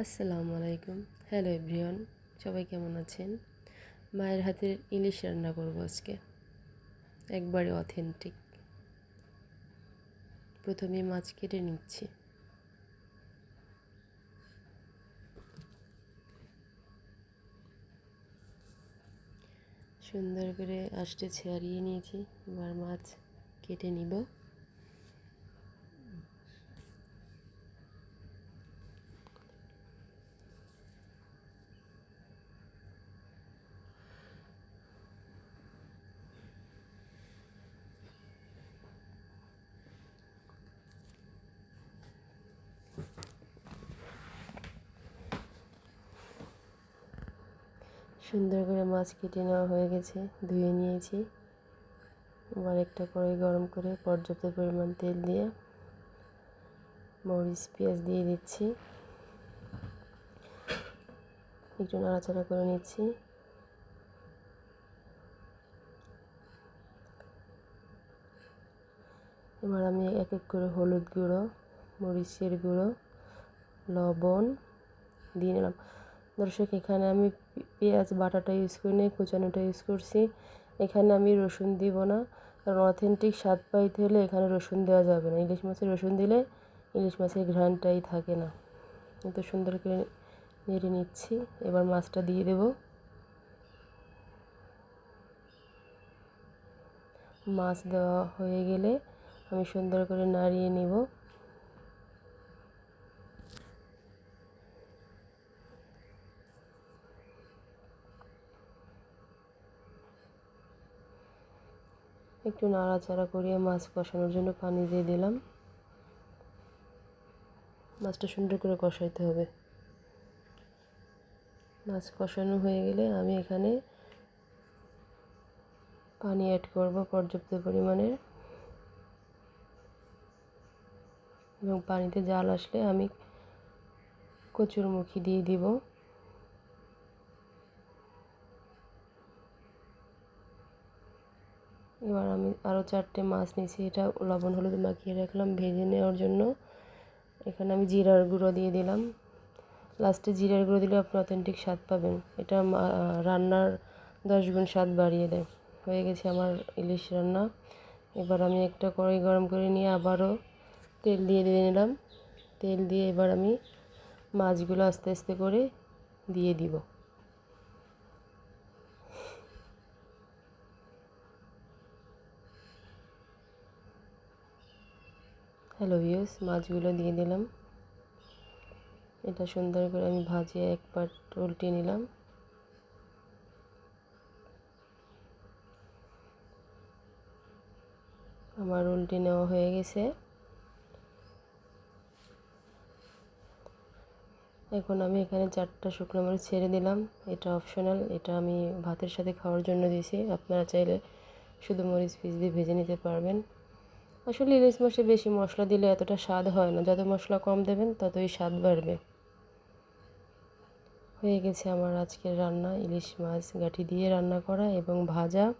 আসসালামু আলাইকুম। Hello everyone সবাই কেমন আছেন? মায়ের হাতের ইলিশ রান্না করব আজকে। একবারে অথেন্টিক প্রথমে মাছ কেটে নিচ্ছি। সুন্দর করে আষ্টে ছাড়িয়ে নিয়েছি। এবার মাছ কেটে নিব। সুন্দর করে মাছ কেটে নেওয়া হয়ে গেছে, ধুয়ে নিয়েছি। এবার একটা কড়াই গরম করে পর্যাপ্ত পরিমাণ তেল দিয়ে মরিচ, পেঁয়াজ দিয়ে দিচ্ছি। একটু নাড়াচাড়া করে নিচ্ছি। এবার আমি এক এক করে হলুদ গুঁড়ো, মরিচের গুঁড়ো, লবণ দিয়ে নিলাম দর্শক, এখানে আমি পেঁয়াজ বাটাটা ইউজ করি নি কুচানোটা ইউজ করছি। এখানে আমি রসুন দিব না, কারণ অথেন্টিক স্বাদ পাইতে হলে এখানে রসুন দেওয়া যাবে না। ইলিশ মাছের রসুন দিলে ইলিশ মাছের ঘ্রাণটাই থাকে না। এত সুন্দর করে নেড়ে নিচ্ছি, এবার মাছটা দিয়ে দেব। মাছ দেওয়া হয়ে গেলে আমি সুন্দর করে নাড়িয়ে নিব। একটু নাড়াচাড়া করিয়ে মাছ কষানোর জন্য পানি দিয়ে দিলাম। মাছটা সুন্দর করে কষাইতে হবে। মাছ কষানো হয়ে গেলে আমি এখানে পানি অ্যাড করব পর্যাপ্ত পরিমাণের। এবং পানিতে জাল আসলে আমি কচুরমুখী দিয়ে দিব। এবার আমি আরও চারটে মাছ নিয়েছি। এটা লবণ, হলুদ মাখিয়ে রাখলাম, ভেজে নেওয়ার জন্য। এখানে আমি জিরার গুঁড়ো দিয়ে দিলাম। লাস্টে জিরার গুঁড়ো দিলে আপনি অথেন্টিক স্বাদ পাবেন। এটা রান্নার দশ গুণ স্বাদ বাড়িয়ে দেয়। হয়ে গেছে আমার ইলিশ রান্না। এবার আমি একটা কড়াই গরম করে নিয়ে আবারও তেল দিয়ে দিয়ে নিলাম। তেল দিয়ে এবার আমি মাছগুলো আস্তে আস্তে করে দিয়ে দিব। হ্যালো ভিউস মাছগুলো দিয়ে দিলাম। এটা সুন্দর করে আমি ভাজিয়ে এক পাট উল্টে নিলাম। আমার উল্টে নেওয়া হয়ে গেছে। এখন আমি এখানে চারটা শুকনো মরিচ ছেড়ে দিলাম। এটা অপশনাল এটা আমি ভাতের সাথে খাওয়ার জন্য দিয়েছি। আপনারা চাইলে শুধু মরিচ পিস দিয়ে ভেজে নিতে পারবেন। আসলে ইলিশ মাছে বেশি মশলা দিলে এতটা স্বাদ হয় না। যত মশলা কম দেবেন, ততই স্বাদ বাড়বে। হয়ে গেছে আমার আজকের রান্না। ইলিশ মাছ গাঠি দিয়ে রান্না করা এবং ভাজা।